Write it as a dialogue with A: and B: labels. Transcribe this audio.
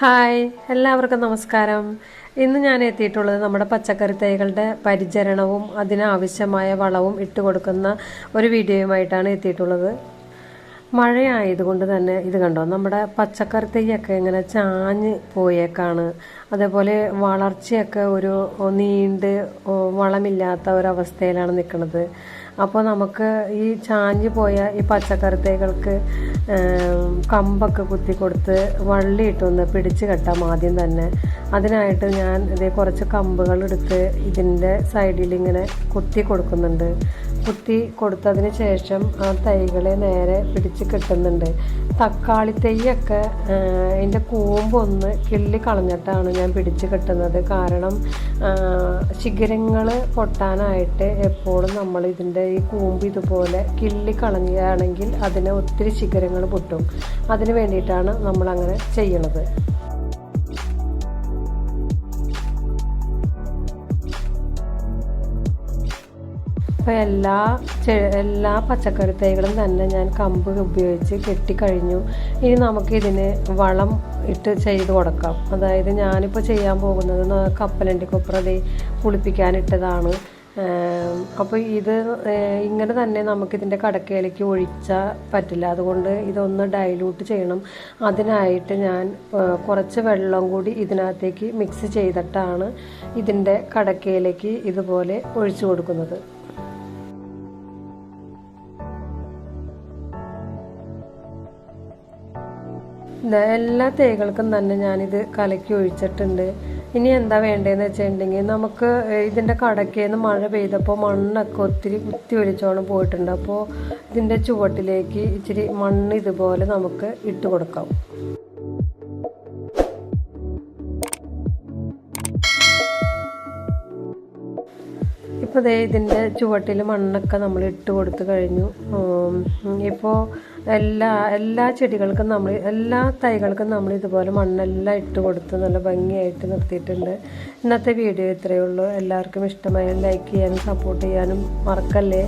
A: Hi എല്ലാവർക്കും നമസ്കാരം. ഇന്ന് ഞാൻ എത്തിയിട്ടുള്ളത് നമ്മുടെ പച്ചക്കറി തൈകളുടെ പരിചരണവും അതിനാവശ്യമായ വളവും ഇട്ട് കൊടുക്കുന്ന ഒരു വീഡിയോയുമായിട്ടാണ് എത്തിയിട്ടുള്ളത്. മഴയായതുകൊണ്ട് തന്നെ ഇത് കണ്ടോ നമ്മുടെ പച്ചക്കറി തൈയൊക്കെ ഇങ്ങനെ ചാഞ്ഞ് പോയേക്കാണ്. അതേപോലെ വളർച്ചയൊക്കെ ഒരു നീണ്ട് വളമില്ലാത്ത ഒരവസ്ഥയിലാണ് നിൽക്കുന്നത്. അപ്പോൾ നമുക്ക് ഈ ചാഞ്ഞ് പോയ ഈ പച്ചക്കറി തൈകൾക്ക് കമ്പൊക്കെ കുത്തി കൊടുത്ത് വള്ളിയിട്ടൊന്ന് പിടിച്ച് കെട്ടാം ആദ്യം തന്നെ. അതിനായിട്ട് ഞാൻ ഇതേ കുറച്ച് കമ്പുകൾ എടുത്ത് ഇതിന്റെ സൈഡിൽ ഇങ്ങനെ കുത്തി കൊടുക്കുന്നുണ്ട്. കുത്തി കൊടുത്തതിന് ശേഷം ആ തൈകളെ നേരെ പിടിച്ച് കിട്ടുന്നുണ്ട്. തക്കാളി തൈയൊക്കെ അതിന്റെ കൂമ്പൊന്ന് കിള്ളി കളഞ്ഞിട്ടാണ് ഞാൻ പിടിച്ച് കിട്ടുന്നത്. കാരണം ശിഖരങ്ങൾ പൊട്ടാനായിട്ട് എപ്പോഴും നമ്മൾ ഇതിന്റെ ഈ കൂമ്പ് ഇതുപോലെ കിള്ളി കളഞ്ഞാണെങ്കിൽ അതിന് ഒത്തിരി ശിഖരങ്ങൾ പൊട്ടും. അതിന് വേണ്ടിയിട്ടാണ് നമ്മളങ്ങനെ ചെയ്യണത്. അപ്പോൾ എല്ലാ എല്ലാ പച്ചക്കറി തൈകളും തന്നെ ഞാൻ കമ്പ് ഉപയോഗിച്ച് കെട്ടിക്കഴിഞ്ഞു. ഇനി നമുക്കിതിന് വളം ഇട്ട് ചെയ്ത് കൊടുക്കാം. അതായത് ഞാനിപ്പോൾ ചെയ്യാൻ പോകുന്നത് കപ്പലണ്ടി കൊപ്രതി പുളിപ്പിക്കാനിട്ടതാണ് അപ്പോൾ ഇത് ഇങ്ങനെ തന്നെ നമുക്കിതിന്റെ കടക്കയിലേക്ക് ഒഴിച്ചാൽ പറ്റില്ല. അതുകൊണ്ട് ഇതൊന്ന് ഡൈലൂട്ട് ചെയ്യണം. അതിനായിട്ട് ഞാൻ കുറച്ച് വെള്ളം കൂടി ഇതിനകത്തേക്ക് മിക്സ് ചെയ്തിട്ടാണ് ഇതിന്റെ കടക്കയിലേക്ക് ഇതുപോലെ ഒഴിച്ചു കൊടുക്കുന്നത്. എല്ലാ തേകൾക്കും തന്നെ ഞാനിത് കലക്കി ഒഴിച്ചിട്ടുണ്ട്. ഇനി എന്താ വേണ്ടതെന്ന് വെച്ചിട്ടുണ്ടെങ്കിൽ നമുക്ക് ഇതിന്റെ കടക്കേന്ന് മഴ പെയ്തപ്പോൾ മണ്ണൊക്കെ ഒത്തിരി കുത്തി ഒലിച്ചോണം പോയിട്ടുണ്ട്. അപ്പോൾ ഇതിന്റെ ചുവട്ടിലേക്ക് ഇച്ചിരി മണ്ണ് ഇതുപോലെ നമുക്ക് ഇട്ട് കൊടുക്കാം. ഇപ്പോൾ ദേ ഇതിന്റെ ചുവട്ടിൽ മണ്ണൊക്കെ നമ്മൾ ഇട്ട് കൊടുത്തു കഴിഞ്ഞു. ഇപ്പോൾ എല്ലാ എല്ലാ ചെടികൾക്കും നമ്മൾ എല്ലാ തൈകൾക്കും നമ്മൾ ഇതുപോലെ മണ്ണെല്ലാം ഇട്ട് കൊടുത്ത് നല്ല ഭംഗിയായിട്ട് നിർത്തിയിട്ടുണ്ട്. ഇന്നത്തെ വീഡിയോ ഇത്രയേ ഉള്ളൂ. എല്ലാവർക്കും ഇഷ്ടമായ ലൈക്ക് ചെയ്യാനും സപ്പോർട്ട് ചെയ്യാനും മറക്കല്ലേ?